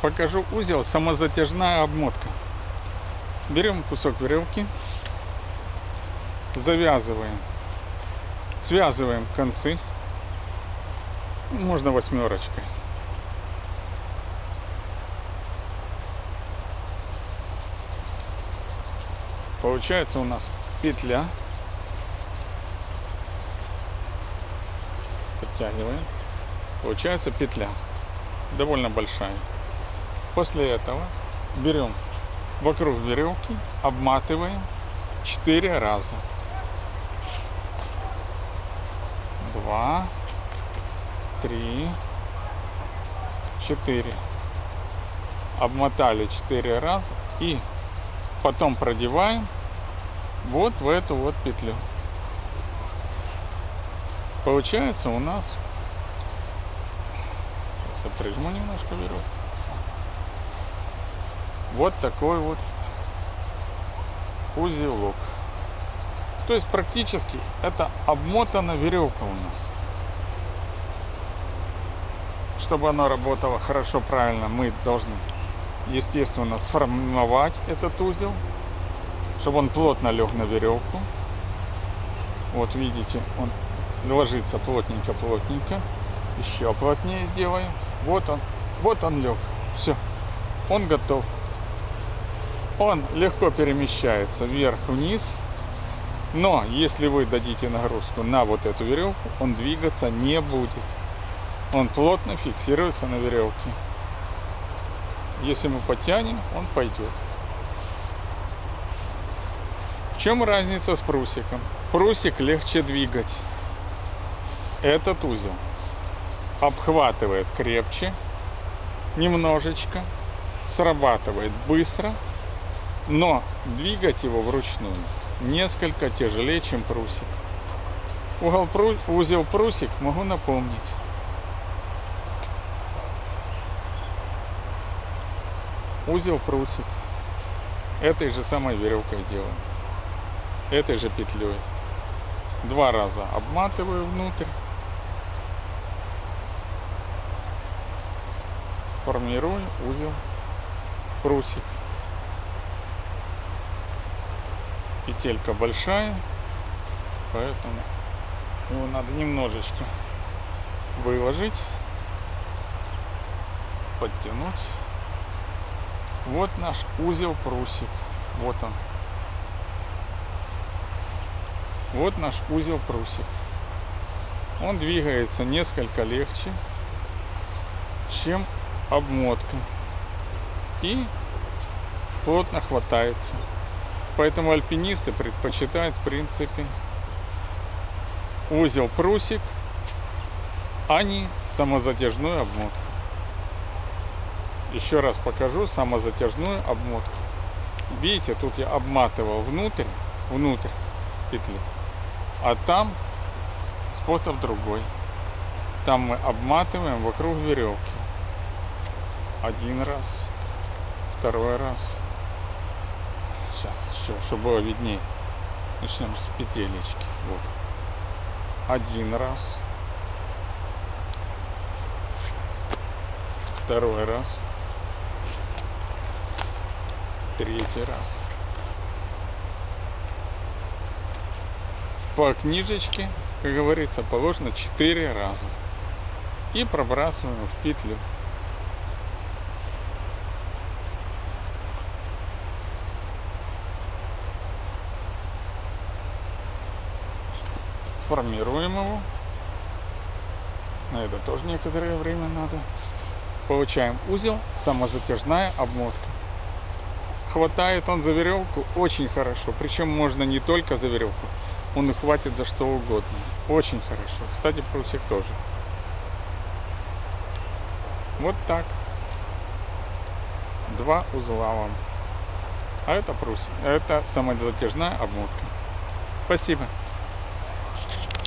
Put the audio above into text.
Покажу узел, самозатяжная обмотка. Берем кусок веревки, завязываем, связываем концы, можно восьмерочкой. Получается у нас петля. Подтягиваем. Получается петля. Довольно большая. После этого берем вокруг веревки, обматываем 4 раза. Два, три, четыре. Обмотали 4 раза и потом продеваем вот в эту вот петлю. Получается у нас Сейчас я прижму немножко веревку. Вот такой вот узелок. То есть практически это обмотана веревка у нас. Чтобы она работала хорошо, правильно, мы должны, естественно, сформировать этот узел, чтобы он плотно лег на веревку. Вот видите, он ложится плотненько-плотненько. Еще плотнее сделаем. Вот он, вот он лег. Все, он готов. Он легко перемещается вверх-вниз. Но если вы дадите нагрузку на вот эту веревку, он двигаться не будет. Он плотно фиксируется на веревке. Если мы потянем, он пойдет. В чем разница с прусиком? Прусик легче двигать. Этот узел обхватывает крепче, немножечко, срабатывает быстро, но двигать его вручную несколько тяжелее, чем прусик. Угол пру- узел прусик могу напомнить. Узел прусик. Этой же самой веревкой делаем. Этой же петлей. Два раза обматываю внутрь. Формирую узел прусик. Петелька большая, поэтому его надо немножечко выложить, подтянуть. Вот наш узел прусик. Вот он. Вот наш узел прусик. Он двигается несколько легче, чем обмотка. И плотно хватается. Поэтому альпинисты предпочитают, в принципе, узел прусик, а не самозатяжную обмотку. Еще раз покажу самозатяжную обмотку. Видите, тут я обматывал внутрь, внутрь петли, а там способ другой. Там мы обматываем вокруг веревки. Один раз, второй раз. Сейчас еще, чтобы было виднее. Начнем с петелечки. Вот. Один раз. Второй раз. Третий раз. По книжечке, как говорится, положено 4 раза. И пробрасываем в петлю. Формируем его. На это тоже некоторое время надо. Получаем узел, самозатяжная обмотка. Хватает он за веревку очень хорошо. Причем можно не только за веревку, он и хватит за что угодно. Очень хорошо. Кстати, прусик тоже. Вот так. Два узла вам. А это прусик. Это самозатяжная обмотка. Спасибо.